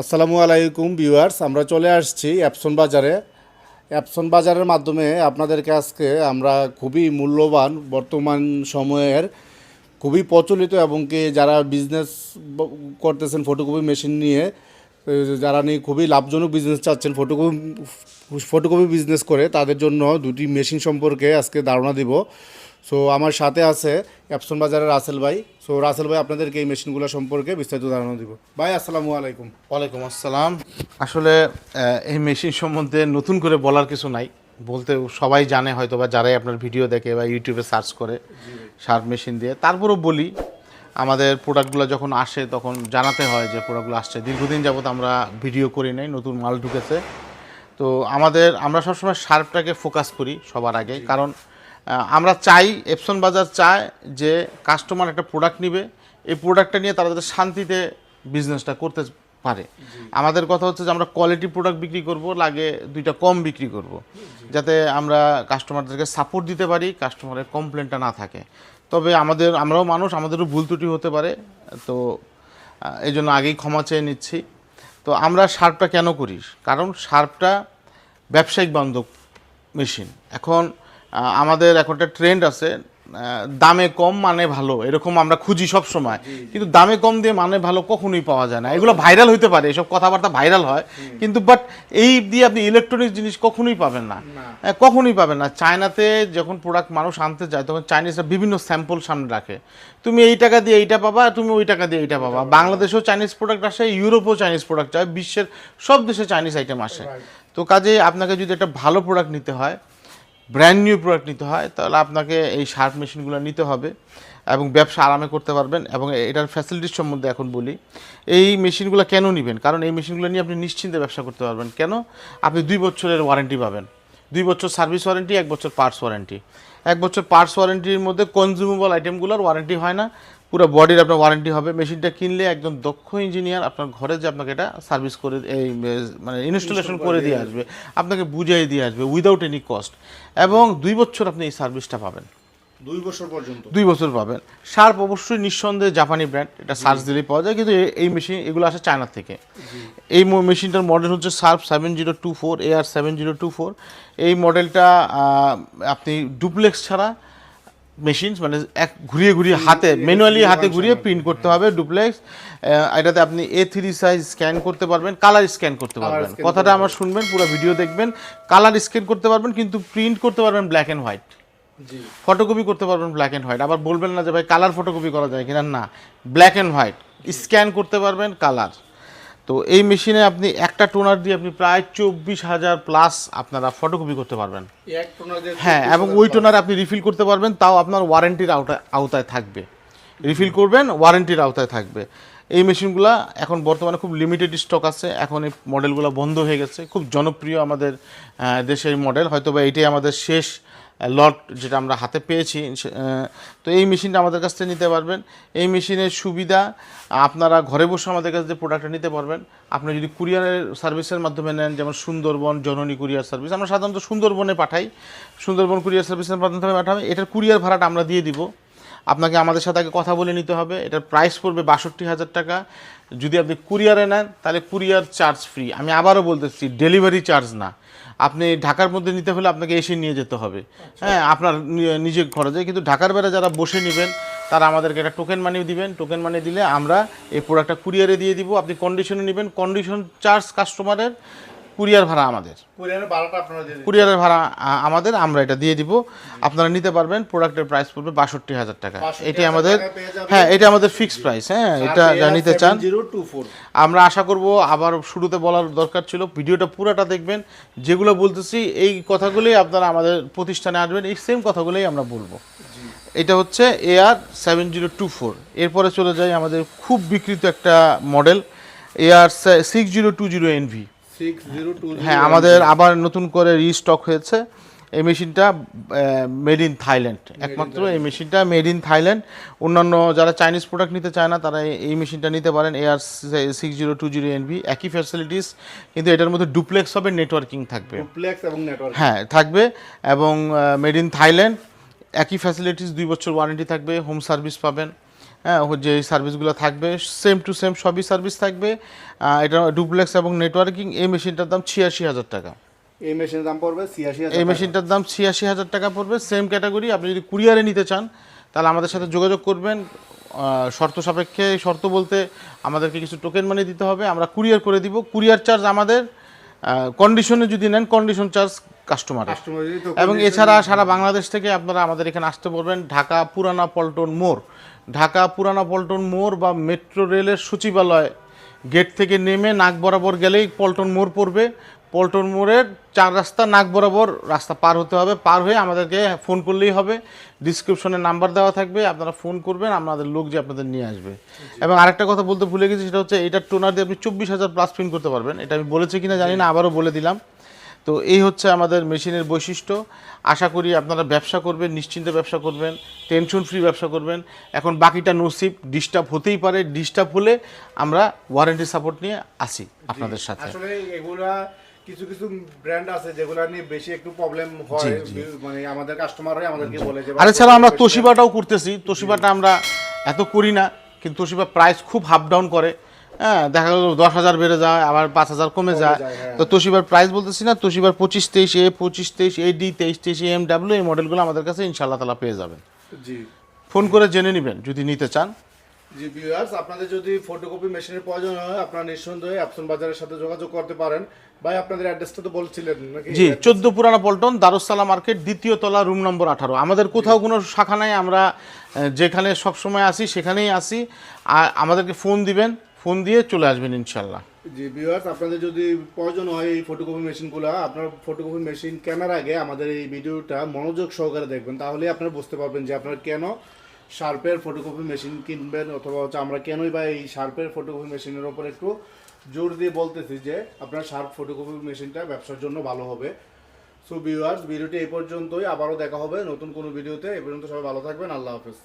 আসসালামু আলাইকুম, ভিউয়ার্স। আমরা চলে আসছি অ্যাপসন বাজারে। অ্যাপসন বাজারের মাধ্যমে আপনাদেরকে আজকে আমরা খুবই মূল্যবান বর্তমান সময়ের খুবই প্রচলিত এবং কি যারা বিজনেস করতেছেন ফটোকপি মেশিন নিয়ে, যারা নিয়ে খুবই লাভজনক বিজনেস চাচ্ছেন ফটোকপি ফটোকপি বিজনেস করে, তাদের জন্য দুটি মেশিন সম্পর্কে আজকে ধারণা দিব। সো আমার সাথে আছে অ্যাপসন বাজারের রাসেল ভাই। সো রাসেল ভাই, আপনাদেরকে এই মেশিনগুলো সম্পর্কে বিস্তারিত ধারণা দিব। ভাই, আসসালামু আলাইকুম। ওয়ালাইকুম আসসালাম। আসলে এই মেশিন সম্বন্ধে নতুন করে বলার কিছু নাই। বলতে সবাই জানে হয়তো বা যারাই আপনার ভিডিও দেখে বা ইউটিউবে সার্চ করে শার্প মেশিন দিয়ে। তারপরেও বলি, আমাদের প্রোডাক্টগুলো যখন আসে, তখন জানাতে হয় যে প্রোডাক্টগুলো আসছে। দীর্ঘদিন যাবত আমরা ভিডিও করি নাই, নতুন মাল ঢুকেছে। তো, আমাদের, আমরা সবসময় শার্পটাকে ফোকাস করি সবার আগে। কারণ আমরা চাই এপসন বাজার চায় যে কাস্টমার একটা প্রোডাক্ট নিবে। এই প্রোডাক্টটা নিয়ে তারা যাতে শান্তিতে বিজনেসটা করতে পারে। আমাদের কথা হচ্ছে যে আমরা কোয়ালিটি প্রোডাক্ট বিক্রি করব লাগে দুইটা কম বিক্রি করব। যাতে আমরা কাস্টমারদেরকে সাপোর্ট দিতে পারি কাস্টমারের কমপ্লেনটা না থাকে। তবে আমাদের আমরাও মানুষ আমাদেরও ভুল ত্রুটি হতে পারে। তো এই জন্য আগেই ক্ষমা চেয়ে নিচ্ছি। তো আমরা শার্পটা কেন করি? কারণ শার্পটা ব্যবসায়িক বান্ধব মেশিন। এখন আমাদের এখন একটা ট্রেন্ড আছে দামে কম মানে ভালো এরকম আমরা খুঁজি সব সময়। কিন্তু দামে কম দিয়ে মানে ভালো কখনোই পাওয়া যায় না। এগুলো ভাইরাল হতে পারে এসব কথাবার্তা ভাইরাল হয় কিন্তু বাট এই দিয়ে আপনি ইলেকট্রনিক জিনিস কখনোই পাবেন না। কখনোই পাবেন না। চায়নাতে যখন প্রোডাক্ট মানুষ আনতে যায় তখন চাইনিজরা বিভিন্ন স্যাম্পল সামনে রাখে। তুমি এই টাকা দিয়ে এইটা পাবা তুমি ওই টাকা দিয়ে এইটা পাবা। বাংলাদেশেও চাইনিজ প্রোডাক্ট আসে ইউরোপেও চাইনিজ প্রোডাক্ট হয় বিশ্বের সব দেশে চাইনিজ আইটেম আসে। তো কাজে আপনাকে যদি একটা ভালো প্রোডাক্ট নিতে হয় ব্র্যান্ড নিউ প্রোডাক্ট নিতে হয়, তাহলে আপনাকে এই শার্প মেশিনগুলো নিতে হবে এবং ব্যবসা আরামে করতে পারবেন এবং এটার ফ্যাসিলিটিস সম্বন্ধে এখন বলি। এই মেশিনগুলো কেন নেবেন? কারণ এই মেশিনগুলো নিয়ে আপনি নিশ্চিন্তে ব্যবসা করতে পারবেন। কেন? আপনি দুই বছরের ওয়ারেন্টি পাবেন। দুই বছর সার্ভিস ওয়ারেন্টি এক বছর পার্টস ওয়ারেন্টি এক বছর পার্টস ওয়ারেন্টির মধ্যে কনজিউমেবল আইটেমগুলোর ওয়ারেন্টি হয় না। পুরো বডির আপনার ওয়ারেন্টি হবে। মেশিনটা কিনলে একজন দক্ষ ইঞ্জিনিয়ার আপনার ঘরে যে আপনাকে এটা সার্ভিস করে এই মানে ইনস্টলেশন করে দিয়ে আসবে। আপনাকে বুঝিয়ে দিয়ে আসবে উইদাউট এনি কস্ট এবং দুই বছর আপনি এই সার্ভিসটা পাবেন। দুই বছর পর্যন্ত। দুই বছর পাবেন। শার্প অবশ্যই নিঃসন্দেহে জাপানি ব্র্যান্ড এটা সার্চ দিলেই পাওয়া যায়। কিন্তু এই মেশিন এগুলো আসে চায়না থেকে। এই মেশিনটার মডেল হচ্ছে Sharp seven zero two four A R seven zero two four এই মডেলটা আপনি ডুপ্লেক্স ছাড়া মেশিন মানে এক ঘুরিয়ে ঘুরিয়ে হাতে ম্যানুয়ালি হাতে ঘুরিয়ে প্রিন্ট করতে হবে ডুপ্লেক্স এটাতে আপনি এ থ্রি সাইজ স্ক্যান করতে পারবেন কালার স্ক্যান করতে পারবেন। কথাটা আমার শুনবেন পুরো ভিডিও দেখবেন। কালার স্ক্যান করতে পারবেন কিন্তু প্রিন্ট করতে পারবেন ব্ল্যাক অ্যান্ড হোয়াইট ফটোকপি করতে পারবেন ব্ল্যাক অ্যান্ড হোয়াইট আবার বলবেন না যে ভাই কালার ফটোকপি করা যায় কিনা? না। ব্ল্যাক অ্যান্ড হোয়াইট স্ক্যান করতে পারবেন কালার তো এই মেশিনে আপনি একটা টোনার দিয়ে আপনি প্রায় চব্বিশ হাজার প্লাস আপনারা ফটোকপি করতে পারবেন। হ্যাঁ এবং ওই টোনার আপনি রিফিল করতে পারবেন তাও আপনার ওয়ারেন্টির আওতায় আওতায় থাকবে। রিফিল করবেন ওয়ারেন্টির আওতায় থাকবে। এই মেশিনগুলো এখন বর্তমানে খুব লিমিটেড স্টক আছে এখন এই মডেলগুলো বন্ধ হয়ে গেছে। খুব জনপ্রিয় আমাদের দেশের মডেল হয়তো বা এটাই আমাদের শেষ লট যেটা আমরা হাতে পেয়েছি তো এই মেশিনটা আমাদের কাছ থেকে নিতে পারবেন। এই মেশিনের সুবিধা, আপনারা ঘরে বসে আমাদের কাছ যে প্রোডাক্টটা নিতে পারবেন। আপনি যদি কুরিয়ারের সার্ভিসের মাধ্যমে নেন, যেমন সুন্দরবন জননী কুরিয়ার সার্ভিস আমরা সাধারণত সুন্দরবনে পাঠাই। সুন্দরবন কুরিয়ার সার্ভিসের মাধ্যমে পাঠাই। এটার কুরিয়ার ভাড়াটা আমরা দিয়ে দিব। আপনাকে আমাদের সাথে আগে কথা বলে নিতে হবে। এটার প্রাইস পড়বে বাষট্টি হাজার টাকা। যদি আপনি কুরিয়ারে নেন, তাহলে কুরিয়ার চার্জ ফ্রি আমি আবারও বলতেছি ডেলিভারি চার্জ না। আপনি ঢাকার মধ্যে নিতে হলে আপনাকে এসে নিয়ে যেতে হবে। হ্যাঁ আপনার নিজে খরচে। কিন্তু ঢাকার বেড়া যারা বসে নেবেন, তারা আমাদেরকে একটা টোকেন মানি দিবেন। টোকেন মানি দিলে আমরা এই প্রোডাক্টটা কুরিয়ারে দিয়ে দিব। আপনি কন্ডিশনে নেবেন। কন্ডিশন চার্জ কাস্টমারের কুরিয়ার ভাড়া আমাদের। কুরিয়ারের বারোটা আপনারা দিয়ে কুরিয়ারের ভাড়া আমাদের আমরা এটা দিয়ে দিব। আপনারা নিতে পারবেন প্রোডাক্টের প্রাইস পড়বে বাষট্টি হাজার টাকা। এটি আমাদের। হ্যাঁ এটা আমাদের ফিক্সড প্রাইস হ্যাঁ এটা নিতে চান। 7024 আমরা আশা করব আবার শুরুতে বলার দরকার ছিল। ভিডিওটা পুরোটা দেখবেন। যেগুলো বলতেছি এই কথাগুলোই আপনারা আমাদের প্রতিষ্ঠানে আসবেন। এই সেম কথাগুলোই আমরা বলব। এটা হচ্ছে AR seven zero two four এরপরে চলে যাই আমাদের খুব বিকৃত একটা model AR six zero two zero NV 6020 হ্যাঁ আমাদের আবার নতুন করে রিস্টক হয়েছে। এই মেশিনটা মেড ইন থাইল্যান্ড একমাত্র এই মেশিনটা মেড ইন থাইল্যান্ড অন্যান্য যারা চাইনিজ প্রোডাক্ট নিতে চায় না তারা এই- মেশিনটা নিতে পারেন। AR six zero two zero NV একই ফ্যাসিলিটিস কিন্তু এটার মধ্যে ডুপ্লেক্স হবে নেটওয়ার্কিং থাকবে। ডুপ্লেক্স এবং নেটওয়ার্ক হ্যাঁ থাকবে। এবং মেড ইন থাইল্যান্ড একই ফ্যাসিলিটিস দুই বছর ওয়ারেন্টি থাকবে হোম সার্ভিস পাবেন। হ্যাঁ ও যে সার্ভিসগুলো থাকবে সেম টু সেম সবই সার্ভিস থাকবে। এটা ডুপ্লেক্স এবং নেটওয়ার্কিং এই মেশিনটার দাম ছিয়াশি হাজার টাকা। এই মেশিনের দাম পড়বে ছিয়াশি এই মেশিনটার দাম ছিয়াশি হাজার টাকা পড়বে সেম ক্যাটাগরি আপনি যদি কুরিয়ারে নিতে চান তাহলে আমাদের সাথে যোগাযোগ করবেন। শর্ত সাপেক্ষে শর্ত বলতে আমাদেরকে কিছু টোকেন মানি দিতে হবে আমরা কুরিয়ার করে দিব। কুরিয়ার চার্জ আমাদের কন্ডিশনে যদি নেন কন্ডিশন চার্জ কাস্টমার এবং এছাড়া সারা বাংলাদেশ থেকে আপনারা আমাদের এখানে আসতে পারবেন ঢাকা পুরানা পল্টন মোড়। ঢাকা পুরানা পল্টন মোড় বা মেট্রো রেলের সচিবালয় গেট থেকে নেমে নাক বরাবর গেলেই পল্টন মোড় পড়বে। পল্টন মোড়ের চার রাস্তা নাক বরাবর রাস্তা পার হতে হবে। পার হয়ে আমাদেরকে ফোন করলেই হবে। ডিসক্রিপশনে নাম্বার দেওয়া থাকবে। আপনারা ফোন করবেন আমাদের লোক যে আপনাদের নিয়ে আসবে। এবং আরেকটা কথা বলতে ভুলে গেছি সেটা হচ্ছে এটা টোনার দিয়ে আপনি চব্বিশ হাজার প্লাস প্রিন্ট করতে পারবেন। এটা আমি বলেছি কিনা জানি না আবারও বলে দিলাম। তো এই হচ্ছে আমাদের মেশিনের বৈশিষ্ট্য। আশা করি আপনারা ব্যবসা করবেন নিশ্চিন্তে ব্যবসা করবেন টেনশন ফ্রি ব্যবসা করবেন। এখন বাকিটা নসিব ডিস্টার্ব হতেই পারে ডিস্টার্ব হলে আমরা ওয়ারেন্টি সাপোর্ট নিয়ে আসি আপনাদের সাথে। আসলে এগুলা কিছু কিছু ব্র্যান্ড আছে যেগুলা নিয়ে বেশি একটু প্রবলেম হয় মানে আমাদের কাস্টমাররাই আমাদেরকে বলে যে আর এছাড়া আমরা তোশিবাটাও করতেছি তোশিবাটা আমরা এত করি না কিন্তু তোশিবা প্রাইস খুব হাফ ডাউন করে। হ্যাঁ দেখা গেল দশ হাজার বেড়ে যায় আবার পাঁচ হাজার কমে যায়। হ্যাঁ। তো তোশিবার প্রাইস বলতেছি না তোশিবার পঁচিশ তেইশ এ পঁচিশ তেইশ এ ডি তেইশ তেইশ এম ডাব্লিউ এই মডেলগুলো আমাদের কাছে ইনশাল্লাহ তালা পেয়ে যাবেন। জি। ফোন করে জেনে নেবেন যদি নিতে চান। জি ভিউয়ার্স আপনাদের যদি ফটোকপি মেশিনের প্রয়োজন হয় আপনারা নিঃসন্দেহে অ্যাপসন বাজারের সাথে যোগাযোগ করতে পারেন। ভাই আপনাদের অ্যাড্রেসটা তো বলছিলেন নাকি? জি চোদ্দ পুরানা পল্টন দারুসালাম মার্কেট দ্বিতীয় তলা রুম নম্বর আঠারো। আমাদের কোথাও কোনো শাখা নাই আমরা যেখানে সবসময় আসি সেখানেই আসি। আর আমাদেরকে ফোন দিবেন। ফোন দিয়ে চলে আসবেন ইনশাল্লাহ জি ভিউয়ার্স আপনাদের যদি প্রয়োজন হয় এই ফটোকপি মেশিনগুলো আপনার ফটোকপি মেশিন কেনার আগে আমাদের এই ভিডিওটা মনোযোগ সহকারে দেখবেন তাহলে আপনারা বুঝতে পারবেন যে আপনারা কেন শার্পের ফটোকপি মেশিন কিনবেন অথবা হচ্ছে আমরা কেনই বা এই শার্পের ফটোকপি মেশিনের ওপর একটু জোর দিয়ে বলতেছি যে আপনার শার্প ফটোকপি মেশিনটা ব্যবসার জন্য ভালো হবে। সো ভিউয়ার্স ভিডিওটি এই পর্যন্তই, আবারও দেখা হবে নতুন কোনো ভিডিওতে এই পর্যন্ত সবাই ভালো থাকবেন, আল্লাহ হাফেজ।